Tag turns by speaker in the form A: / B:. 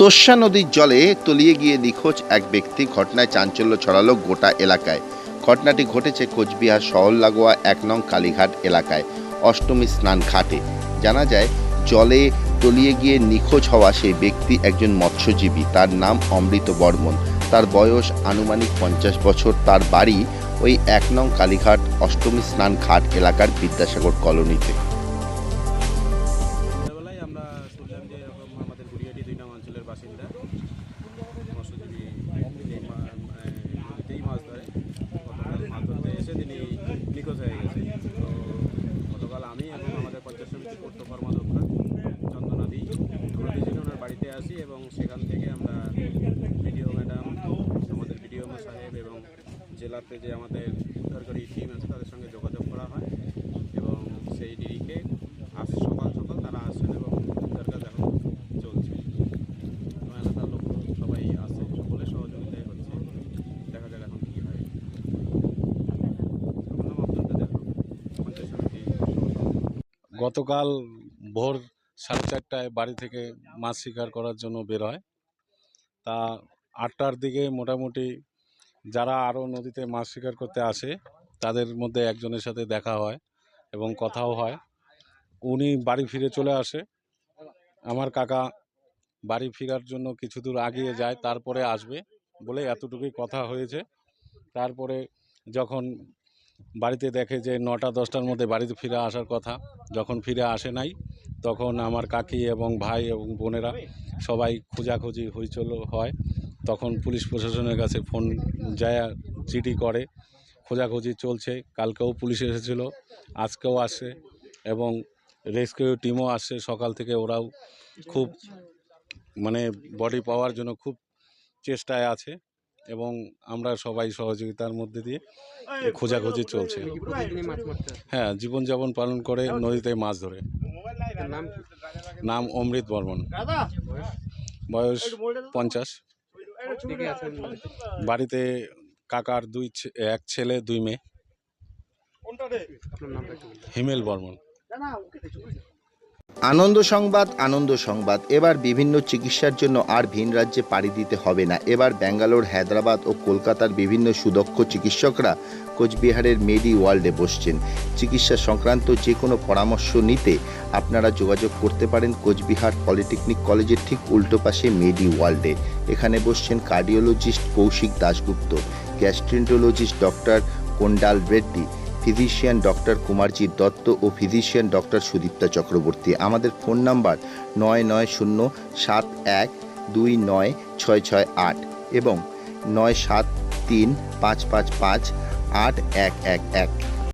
A: তোষা নদীর জলে তলিয়ে গিয়ে নিখোঁজ এক ব্যক্তি। ঘটনায় চাঞ্চল্য ছড়ালো গোটা এলাকায়। ঘটনাটি ঘটেছে কোচবিহার শহর লাগোয়া এক নং কালীঘাট এলাকায়, অষ্টমী স্নান ঘাটে। জানা যায়, জলে তলিয়ে গিয়ে নিখোঁজ হওয়া সেই ব্যক্তি একজন মৎস্যজীবী। তার নাম অমৃত বর্মন। তার বয়স আনুমানিক পঞ্চাশ বছর। তার বাড়ি ওই এক নং কালীঘাট অষ্টমী স্নান ঘাট এলাকার বিদ্যাসাগর কলোনিতে
B: ছোটবেলায় আমরা শুনলাম যে এরকম আমাদের গুড়িয়াটি দুই নাম অঞ্চলের বাসিন্দা মৎস্যজীবী এই মা- মানে নদীতেই মাছ ধরে গতকাল মাছ ধরতে এসে তিনি নিখোঁজ হয়ে গেছে তো গতকাল আমি এবং আমাদের পঞ্চায়েত সমিতির পূর্ত কর্মাধ্যক্ষ চন্দনাদি আমরা দুজনে ওনার বাড়িতে আসি এবং সেখান থেকে আমরা বিডিও ম্যাডাম আমাদের বিডিও সাহেব এবং জেলাতে যে আমাদের উদ্ধারকারী টিম আছে, তাদের সঙ্গে যোগাযোগ করা হয় এবং সেই ডিরিকে আজ সকাল সকাল তারা আসছেন এবং উদ্ধার কাজ এখন চলছে এলাকার লোক সবাই আসছে সকলে সহযোগিতায় হচ্ছে। দেখা যাক এখন কী হয়। সমিতি
C: গতকাল ভোর সাড়ে চারটায় বাড়ি থেকে মাছ শিকার করার জন্য বের হয়। তা আটটার দিকে মোটামুটি যারা আরও নদীতে মাছ শিকার করতে আসে, তাদের মধ্যে একজনের সাথে দেখা হয় এবং কথাও হয়। উনি বাড়ি ফিরে চলে আসে। আমার কাকা বাড়ি ফেরার জন্য কিছু দূর আগিয়ে যায়, তারপরে আসবে বলে এতটুকুই কথা হয়েছে। তারপরে যখন বাড়িতে দেখে যে নটা, দশটার মধ্যে বাড়িতে ফিরে আসার কথা, যখন ফিরে আসে নাই, তখন আমার কাকি এবং ভাই এবং বোনেরা সবাই খোঁজাখুঁজি হইচল হয়। তখন পুলিশ প্রশাসনের কাছে ফোন যায় জিডি করে। খোঁজাখুঁজি চলছে। কালকেও পুলিশ এসেছিল আজকেও আসে এবং রেস্কিউ টিমও আসছে সকাল থেকে। ওরাও খুব মানে বডি পাওয়ার জন্য খুব চেষ্টায় আছে এবং আমরা সবাই সহযোগিতার মধ্যে দিয়ে খোঁজাখুঁজি চলছে।
D: আসে।
C: হ্যাঁ জীবনযাপন পালন করে নদীতে মাছ ধরে।
D: নাম
C: অমৃত বর্মন। বয়স পঞ্চাশ।
D: বাড়িতে?
C: বাড়িতে কাকার দুই এক ছেলে দুই মেয়ে। হিমেল বর্মন।
A: আনন্দ সংবাদ আনন্দ সংবাদ। এবার বিভিন্ন চিকিৎসার জন্য আর ভিন রাজ্যে পাড়ি দিতে হবে না। এবার ব্যাঙ্গালোর হায়দ্রাবাদ ও কলকাতার বিভিন্ন সুদক্ষ চিকিৎসকরা কোচবিহারের মেডি ওয়ার্ল্ডে বসছেন। চিকিৎসা সংক্রান্ত যে কোনো পরামর্শ নিতে আপনারা যোগাযোগ করতে পারেন কোচবিহার পলিটেকনিক কলেজের ঠিক উল্টো পাশে মেডি ওয়ার্ল্ডে। এখানে বসছেন cardiologist Koushik Dasgupta, gastroenterologist doctor Kondal Reddy, physician doctor Kumarjit Dutta ও ফিজিশিয়ান ডক্টর সুদীপ্তা চক্রবর্তী। আমাদের ফোন নাম্বার নয় নয় শূন্য সাত এক দুই নয় ছয় ছয় আট এবং নয় সাত তিন পাঁচ পাঁচ পাঁচ আট এক এক এক।